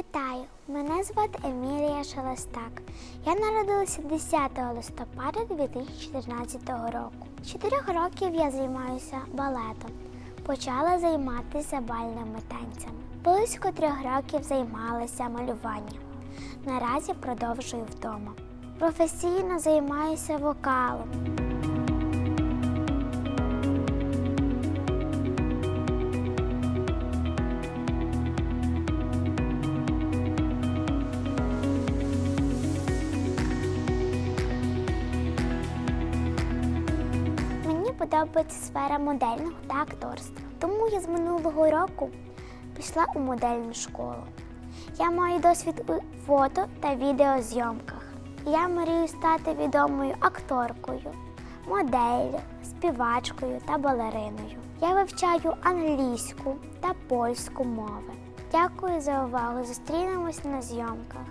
Вітаю! Мене звати Емілія Шелестак. Я народилася 10 листопада 2014 року. 4 років я займаюся балетом. Почала займатися бальними танцями. Близько трьох років займалася малюванням. Наразі продовжую вдома. Професійно займаюся вокалом. Подобається сфера модельного та акторства. Тому я з минулого року пішла у модельну школу. Я маю досвід у фото та відеозйомках. Я мрію стати відомою акторкою, моделлю, співачкою та балериною. Я вивчаю англійську та польську мови. Дякую за увагу. Зустрінемось на зйомках.